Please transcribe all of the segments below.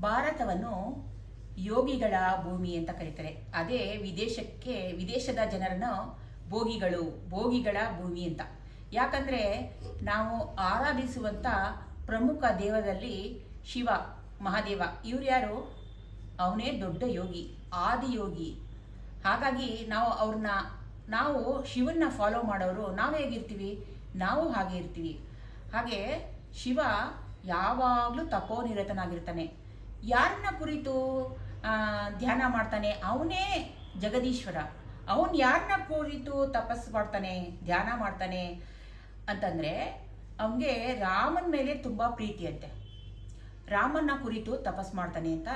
ಭಾರತವನ್ನು ಯೋಗಿಗಳ ಭೂಮಿ ಅಂತ ಕರೀತಾರೆ. ಅದೇ ವಿದೇಶಕ್ಕೆ, ವಿದೇಶದ ಜನರನ್ನು ಭೋಗಿಗಳು, ಭೋಗಿಗಳ ಭೂಮಿ ಅಂತ. ಯಾಕಂದರೆ ನಾವು ಆರಾಧಿಸುವಂಥ ಪ್ರಮುಖ ದೇವರಲ್ಲಿ ಶಿವ, ಮಹಾದೇವ. ಇವ್ರು ಯಾರು? ಅವನೇ ದೊಡ್ಡ ಯೋಗಿ ಆದಿಯೋಗಿ ಹಾಗಾಗಿ ನಾವು ಅವ್ರನ್ನ ನಾವು ಶಿವನ್ನ ಫಾಲೋ ಮಾಡೋರು. ನಾವು ಹೇಗಿರ್ತೀವಿ? ನಾವು ಹಾಗೆ ಇರ್ತೀವಿ. ಹಾಗೆ ಶಿವ ಯಾವಾಗಲೂ ತಪೋನಿರತನಾಗಿರ್ತಾನೆ. ಯಾರನ್ನ ಕುರಿತು ಧ್ಯಾನ ಮಾಡ್ತಾನೆ? ಅವನೇ ಜಗದೀಶ್ವರ. ಅವನು ಯಾರನ್ನ ಕುರಿತು ತಪಸ್ಸು ಮಾಡ್ತಾನೆ, ಧ್ಯಾನ ಮಾಡ್ತಾನೆ ಅಂತಂದರೆ, ಅವನಿಗೆ ರಾಮನ ಮೇಲೆ ತುಂಬ ಪ್ರೀತಿ ಅಂತೆ. ರಾಮನ ಕುರಿತು ತಪಸ್ ಮಾಡ್ತಾನೆ ಅಂತ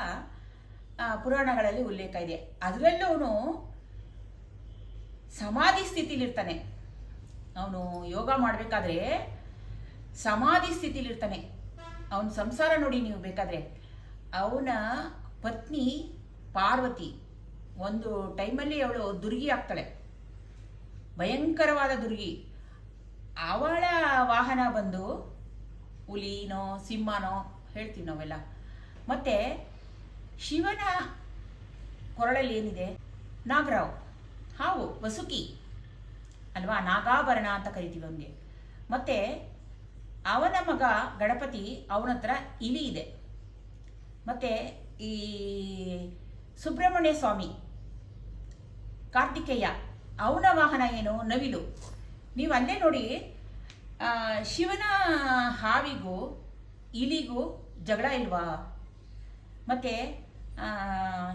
ಪುರಾಣಗಳಲ್ಲಿ ಉಲ್ಲೇಖ ಇದೆ. ಅದರಲ್ಲೂ ಅವನು ಸಮಾಧಿ ಸ್ಥಿತಿಲಿರ್ತಾನೆ ಅವನು ಯೋಗ ಮಾಡಬೇಕಾದ್ರೆ ಸಮಾಧಿ ಸ್ಥಿತಿಲಿರ್ತಾನೆ ಅವನ ಸಂಸಾರ ನೋಡಿ ನೀವು ಬೇಕಾದರೆ. ಅವನ ಪತ್ನಿ ಪಾರ್ವತಿ, ಒಂದು ಟೈಮಲ್ಲಿ ಅವಳು ದುರ್ಗಿ ಆಗ್ತಾಳೆ. ಭಯಂಕರವಾದ ದುರ್ಗಿ. ಅವಳ ವಾಹನ ಬಂದು ಹುಲಿನೋ, ಸಿಂಹನೋ ಹೇಳ್ತೀವಿ ನಾವೆಲ್ಲ. ಮತ್ತು ಶಿವನ ಕೊರಳಲ್ಲಿ ಏನಿದೆ? ನಾಗರಾವ್. ಹಾವು, ವಸುಕಿ. ಅಲ್ವಾ? ನಾಗಾಭರಣ ಅಂತ ಕರಿತೀವಿ ಅವನಿಗೆ. ಮತ್ತು ಅವನ ಮಗ ಗಣಪತಿ ಅವನ ಹತ್ರ ಇಲಿ ಇದೆ. ಮತ್ತು ಈ ಸುಬ್ರಹ್ಮಣ್ಯ ಸ್ವಾಮಿ ಕಾರ್ತಿಕೇಯ, ಅವನ ವಾಹನ ಏನು? ನವಿಲು. ನೀವು ಅಲ್ಲೇ ನೋಡಿ ಶಿವನ ಹಾವಿಗೂ ಇಲಿಗೂ ಜಗಳ ಇಲ್ವಾ? ಮತ್ತು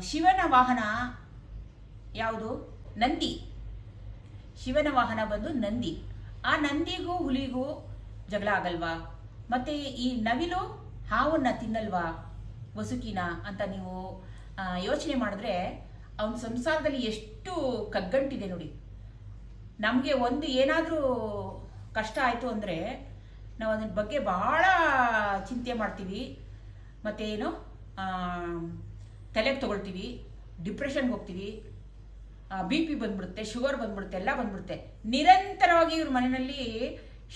ಶಿವನ ವಾಹನ ಯಾವುದು? ನಂದಿ. ಶಿವನ ವಾಹನ ಬಂದು ನಂದಿ. ಆ ನಂದಿಗೂ ಹುಲಿಗೂ ಜಗಳ ಆಗಲ್ವಾ? ಮತ್ತು ಈ ನವಿಲು ಹಾವನ್ನು ತಿನ್ನಲ್ವಾ? ವಸುಕಿನ ಅಂತ ನೀವು ಯೋಚನೆ ಮಾಡಿದ್ರೆ ಅವನ ಸಂಸಾರದಲ್ಲಿ ಎಷ್ಟು ಕಗ್ಗಂಟಿದೆ ನೋಡಿ. ನಮಗೆ ಒಂದು ಏನಾದರೂ ಕಷ್ಟ ಆಯಿತು ಅಂದರೆ ನಾವು ಅದನ್ನ ಬಗ್ಗೆ ಭಾಳ ಚಿಂತೆ ಮಾಡ್ತೀವಿ. ಮತ್ತೇನು ತಲೆಗೆ ತಗೊಳ್ತೀವಿ, ಡಿಪ್ರೆಷನ್ಗೆ ಹೋಗ್ತೀವಿ. ಬಿ ಪಿ ಬಂದ್ಬಿಡುತ್ತೆ, ಶುಗರ್ ಬಂದ್ಬಿಡುತ್ತೆ, ಎಲ್ಲ ಬಂದ್ಬಿಡುತ್ತೆ. ನಿರಂತರವಾಗಿ ಇವ್ರ ಮನೆಯಲ್ಲಿ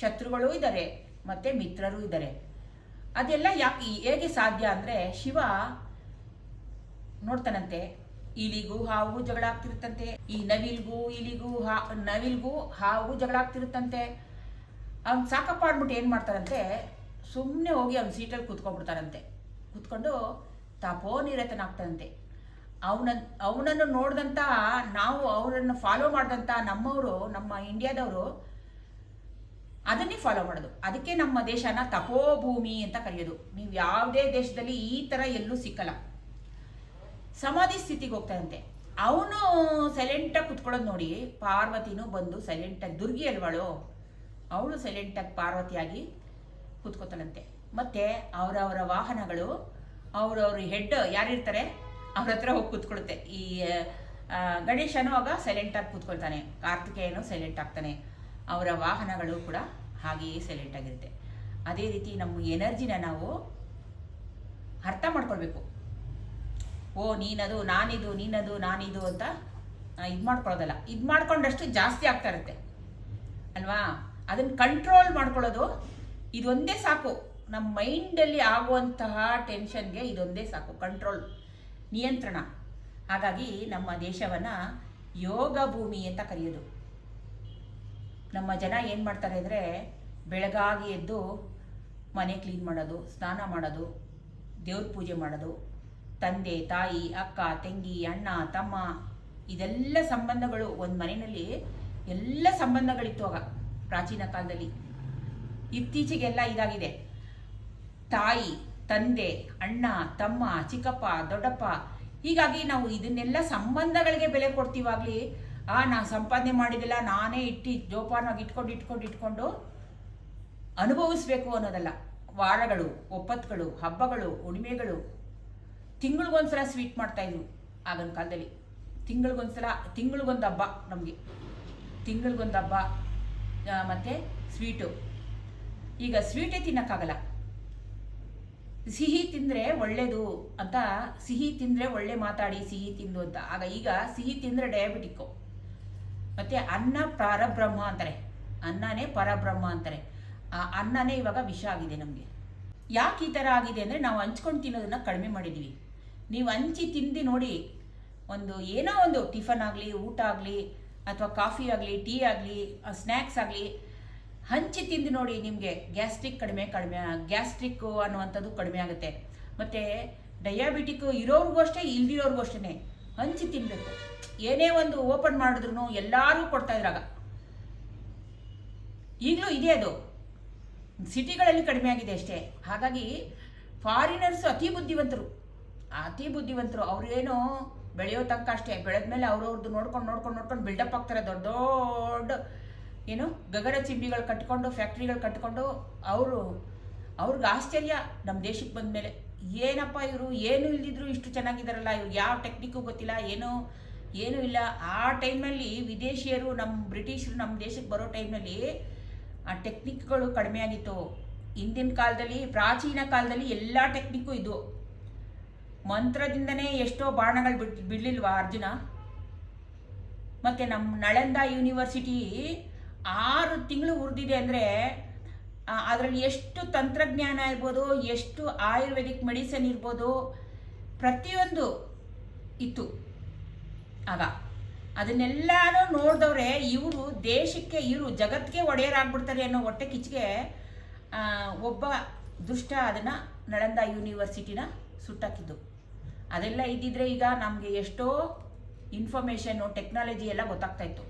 ಶತ್ರುಗಳೂ ಇದ್ದಾರೆ ಮತ್ತು ಮಿತ್ರರು ಇದ್ದಾರೆ ಅದೆಲ್ಲ ಯಾಕೆ ಹೇಗೆ ಸಾಧ್ಯ ಅಂದರೆ ಶಿವ ನೋಡ್ತಾನಂತೆ. ಇಲಿಗೂ ಹಾವು ಜಗಳ ಆಗ್ತಿರುತ್ತಂತೆ ಈ ನವಿಲ್ಗೂ ಇಲಿಗೂ ಹಾ, ನವಿಲ್ಗೂ ಹಾವು ಜಗಳ ಆಗ್ತಿರುತ್ತಂತೆ ಅವ್ನು ಸಾಕಪ್ಪ ಅಂದ್ಬಿಟ್ಟು ಏನು ಮಾಡ್ತಾರಂತೆ ಸುಮ್ಮನೆ ಹೋಗಿ ಅವ್ನ ಸೀಟಲ್ಲಿ ಕೂತ್ಕೊಂಡ್ಬಿಡ್ತಾರಂತೆ ಕೂತ್ಕೊಂಡು ತಪೋನಿರತನಾಗ್ತಾನಂತೆ ಅವನ, ಅವನನ್ನು ನೋಡಿದಂಥ ನಾವು ಅವರನ್ನು ಫಾಲೋ ಮಾಡಿದಂಥ ನಮ್ಮವರು, ನಮ್ಮ ಇಂಡಿಯಾದವರು ಅದನ್ನೇ ಫಾಲೋ ಮಾಡೋದು. ಅದಕ್ಕೆ ನಮ್ಮ ದೇಶನ ತಪೋಭೂಮಿ ಅಂತ ಕರೆಯೋದು. ನೀವು ಯಾವುದೇ ದೇಶದಲ್ಲಿ ಈ ಥರ ಎಲ್ಲೂ ಸಿಕ್ಕಲ್ಲ. ಸಮಾಧಿ ಸ್ಥಿತಿಗೆ ಹೋಗ್ತಾರಂತೆ. ಅವನು ಸೈಲೆಂಟಾಗಿ ಕುತ್ಕೊಳ್ಳೋದು ನೋಡಿ, ಪಾರ್ವತಿನೂ ಬಂದು ಸೈಲೆಂಟಾಗಿ ದುರ್ಗಿ ಅಲ್ವಾಳು, ಅವಳು ಸೈಲೆಂಟಾಗಿ ಪಾರ್ವತಿಯಾಗಿ ಕೂತ್ಕೋತಾಳಂತೆ. ಮತ್ತೆ ಅವರವರ ವಾಹನಗಳು, ಅವರವ್ರ ಹೆಡ್ ಯಾರಿರ್ತಾರೆ, ಅವ್ರ ಹತ್ರ ಹೋಗಿ ಕೂತ್ಕೊಳ್ಳುತ್ತೆ. ಈ ಗಣೇಶನು ಗಣೇಶನೂ ಆಗ ಸೈಲೆಂಟಾಗಿ ಕೂತ್ಕೊಳ್ತಾನೆ. ಕಾರ್ತಿಕೇಯನು ಸೈಲೆಂಟ್ ಆಗ್ತಾನೆ. ಅವರ ವಾಹನಗಳು ಕೂಡ ಹಾಗೆಯೇ ಸೈಲೆಂಟ್ ಆಗಿರುತ್ತೆ. ಅದೇ ರೀತಿ ನಮ್ಮ ಎನರ್ಜಿನ ನಾವು ಅರ್ಥ ಮಾಡ್ಕೊಳ್ಬೇಕು. ಓ, ನೀನದು, ನಾನಿದು ನೀನದು, ನಾನಿದು ಅಂತ ಇದು ಮಾಡ್ಕೊಳ್ಳೋದಲ್ಲ ಇದು ಮಾಡ್ಕೊಂಡಷ್ಟು ಜಾಸ್ತಿ ಆಗ್ತಾ ಇರುತ್ತೆ. ಅಲ್ವಾ? ಅದನ್ನು ಕಂಟ್ರೋಲ್ ಮಾಡ್ಕೊಳ್ಳೋದು ಇದೊಂದೇ ಸಾಕು. ನಮ್ಮ ಮೈಂಡಲ್ಲಿ ಆಗುವಂತಹ ಟೆನ್ಷನ್ಗೆ ಇದೊಂದೇ ಸಾಕು. ಕಂಟ್ರೋಲ್ ನಿಯಂತ್ರಣ. ಹಾಗಾಗಿ ನಮ್ಮ ದೇಶವನ್ನು ಯೋಗ ಭೂಮಿ ಅಂತ ಕರೆಯೋದು. ನಮ್ಮ ಜನ ಏನು ಮಾಡ್ತಾರೆ ಅಂದರೆ ಬೆಳಗಾಗಿ ಎದ್ದು ಮನೆ ಕ್ಲೀನ್ ಮಾಡೋದು, ಸ್ನಾನ ಮಾಡೋದು, ದೇವ್ರ ಪೂಜೆ ಮಾಡೋದು, ತಂದೆ, ತಾಯಿ, ಅಕ್ಕ, ತಂಗಿ, ಅಣ್ಣ, ತಮ್ಮ ಇದೆಲ್ಲ ಸಂಬಂಧಗಳು ಒಂದು ಮನೆಯಲ್ಲಿ ಎಲ್ಲ ಸಂಬಂಧಗಳಿತ್ತು ಆಗ ಪ್ರಾಚೀನ ಕಾಲದಲ್ಲಿ. ಇತ್ತೀಚೆಗೆಲ್ಲ ಇದಾಗಿದೆ. ತಾಯಿ, ತಂದೆ, ಅಣ್ಣ, ತಮ್ಮ, ಚಿಕ್ಕಪ್ಪ, ದೊಡ್ಡಪ್ಪ, ಹೀಗಾಗಿ ನಾವು ಇದನ್ನೆಲ್ಲ ಸಂಬಂಧಗಳಿಗೆ ಬೆಲೆ ಕೊಡ್ತೀವಾಗಲಿ ಆ ನಾ ಸಂಪಾದನೆ ಮಾಡಿದಿಲ್ಲ ನಾನೇ ಇಟ್ಟು ಜೋಪಾನವಾಗಿ ಇಟ್ಕೊಂಡು ಇಟ್ಕೊಂಡು ಇಟ್ಕೊಂಡು ಅನುಭವಿಸ್ಬೇಕು ಅನ್ನೋದಲ್ಲ. ವಾರಗಳು, ಒಪ್ಪತ್ತುಗಳು, ಹಬ್ಬಗಳು ಉಣಿಮೆಗಳು ತಿಂಗಳಿಗೊಂದ್ಸಲ ಸ್ವೀಟ್ ಮಾಡ್ತಾಯಿದ್ರು ಆಗಿನ ಕಾಲದಲ್ಲಿ. ತಿಂಗಳಿಗೊಂದ್ಸಲ, ತಿಂಗಳಿಗೊಂದು ಹಬ್ಬ ನಮಗೆ. ತಿಂಗಳಿಗೊಂದು ಹಬ್ಬ ಮತ್ತು ಸ್ವೀಟು. ಈಗ ಸ್ವೀಟೇ ತಿನ್ನಕ್ಕಾಗಲ್ಲ. ಸಿಹಿ ತಿಂದರೆ ಒಳ್ಳೇದು ಅಂತ ಸಿಹಿ ತಿಂದರೆ ಒಳ್ಳೆ ಮಾತಾಡಿ, ಸಿಹಿ ತಿಂದು ಅಂತ. ಆಗ ಈಗ ಸಿಹಿ ತಿಂದರೆ ಡಯಾಬಿಟಿಕ್ಕು ಮತ್ತು ಅನ್ನ ಪರಬ್ರಹ್ಮ ಅಂತಾರೆ. ಅನ್ನನೇ ಪರಬ್ರಹ್ಮ ಅಂತಾರೆ. ಆ ಅನ್ನನೇ ಇವಾಗ ವಿಷ ಆಗಿದೆ ನಮಗೆ. ಯಾಕೆ ಈ ಥರ ಆಗಿದೆ ಅಂದರೆ ನಾವು ಹಂಚ್ಕೊಂಡು ತಿನ್ನೋದನ್ನ ಕಡಿಮೆ ಮಾಡಿದ್ದೀವಿ ನೀವು ಹಂಚಿ ತಿಂದು ನೋಡಿ, ಒಂದು ಏನೋ ಒಂದು ಟಿಫನ್ ಆಗಲಿ, ಊಟ ಆಗಲಿ, ಅಥವಾ ಕಾಫಿ ಆಗಲಿ, ಟೀ ಆಗಲಿ ಸ್ನ್ಯಾಕ್ಸ್ ಆಗಲಿ, ಹಂಚಿ ತಿಂದು ನೋಡಿ ನಿಮಗೆ ಗ್ಯಾಸ್ಟ್ರಿಕ್ ಕಡಿಮೆ ಕಡಿಮೆ ಗ್ಯಾಸ್ಟ್ರಿಕ್ಕು ಅನ್ನುವಂಥದ್ದು ಕಡಿಮೆ ಆಗುತ್ತೆ. ಮತ್ತು ಡಯಾಬಿಟಿಕ್ ಇರೋರ್ಗೂ ಅಷ್ಟೇ ಇಲ್ದಿರೋರ್ಗೂ ಅಷ್ಟೇ ಹಂಚಿ ತಿನ್ನಬೇಕು ಏನೇ ಒಂದು ಓಪನ್ ಮಾಡಿದ್ರು ಎಲ್ಲರೂ ಕೊಡ್ತಾ ಇದ್ರಾಗ. ಈಗಲೂ ಇದೆ ಅದು. ಸಿಟಿಗಳಲ್ಲಿ ಕಡಿಮೆ ಆಗಿದೆ ಅಷ್ಟೇ. ಹಾಗಾಗಿ ಫಾರಿನರ್ಸ್ ಅತಿ ಬುದ್ಧಿವಂತರು. ಅತಿ ಬುದ್ಧಿವಂತರು. ಅವ್ರೇನು ಬೆಳೆಯೋ ತನಕ ಅಷ್ಟೇ. ಬೆಳೆದ್ಮೇಲೆ ಅವ್ರವ್ರದ್ದು ನೋಡ್ಕೊಂಡು ನೋಡ್ಕೊಂಡು ನೋಡ್ಕೊಂಡು ಬಿಲ್ಡಪ್ ಆಗ್ತಾರೆ. ದೊಡ್ಡ ದೊಡ್ಡ ಏನು ಗಗನ ಚಿಂಬಿಗಳು ಕಟ್ಕೊಂಡು ಫ್ಯಾಕ್ಟ್ರಿಗಳು ಕಟ್ಕೊಂಡು ಅವರು, ಅವ್ರಿಗೆ ಆಶ್ಚರ್ಯ ನಮ್ಮ ದೇಶಕ್ಕೆ ಬಂದ ಮೇಲೆ ಏನಪ್ಪ ಇವರು? ಏನು ಇಲ್ದಿದ್ರು ಇಷ್ಟು ಚೆನ್ನಾಗಿದ್ದಾರಲ್ಲ ಇವ್ರು ಯಾವ ಟೆಕ್ನಿಕ್ಕು ಗೊತ್ತಿಲ್ಲ? ಏನೂ ಏನೂ ಇಲ್ಲ. ಆ ಟೈಮ್ನಲ್ಲಿ ವಿದೇಶಿಯರು ನಮ್ಮ ಬ್ರಿಟಿಷರು ನಮ್ಮ ದೇಶಕ್ಕೆ ಬರೋ ಟೈಮ್ನಲ್ಲಿ, ಆ ಟೆಕ್ನಿಕ್ಗಳು ಕಡಿಮೆ ಆಗಿತ್ತು. ಹಿಂದಿನ ಕಾಲದಲ್ಲಿ, ಪ್ರಾಚೀನ ಕಾಲದಲ್ಲಿ ಎಲ್ಲ ಟೆಕ್ನಿಕ್ಕು ಇದು ಮಂತ್ರದಿಂದನೇ ಎಷ್ಟೋ ಬಾಣಗಳು ಬಿಡ್, ಬಿಡಲಿಲ್ವಾ ಅರ್ಜುನ? ಮತ್ತು ನಮ್ಮ ನಳಂದ ಯೂನಿವರ್ಸಿಟಿ ಆರು ತಿಂಗಳು ಉರಿದಿದೆ ಅಂದರೆ ಅದರಲ್ಲಿ ಎಷ್ಟು ತಂತ್ರಜ್ಞಾನ ಇರ್ಬೋದು, ಎಷ್ಟು ಆಯುರ್ವೇದಿಕ್ ಮೆಡಿಸನ್ ಇರ್ಬೋದು, ಪ್ರತಿಯೊಂದು ಇತ್ತು. ಆಗ ಅದನ್ನೆಲ್ಲಾನು ನೋಡಿದವ್ರೆ, ಇವರು ದೇಶಕ್ಕೆ, ಇವರು ಜಗತ್ತಿಗೆ ಒಡೆಯರಾಗ್ಬಿಡ್ತಾರೆ ಅನ್ನೋ ಹೊಟ್ಟೆ ಕಿಚ್ಚಿಗೆ ಒಬ್ಬ ದುಷ್ಟ ಅದನ್ನು ನಳಂದ ಯೂನಿವರ್ಸಿಟಿನ ಸುಟ್ಟಾಕಿದ್ದು. ಅದೆಲ್ಲ ಇದ್ದಿದ್ರೆ ಈಗ ನಮಗೆ ಎಷ್ಟೋ ಇನ್ಫಾರ್ಮೇಷನ್ನು ಟೆಕ್ನಾಲಜಿ ಎಲ್ಲ ಗೊತ್ತಾಗ್ತಾ ಇತ್ತು.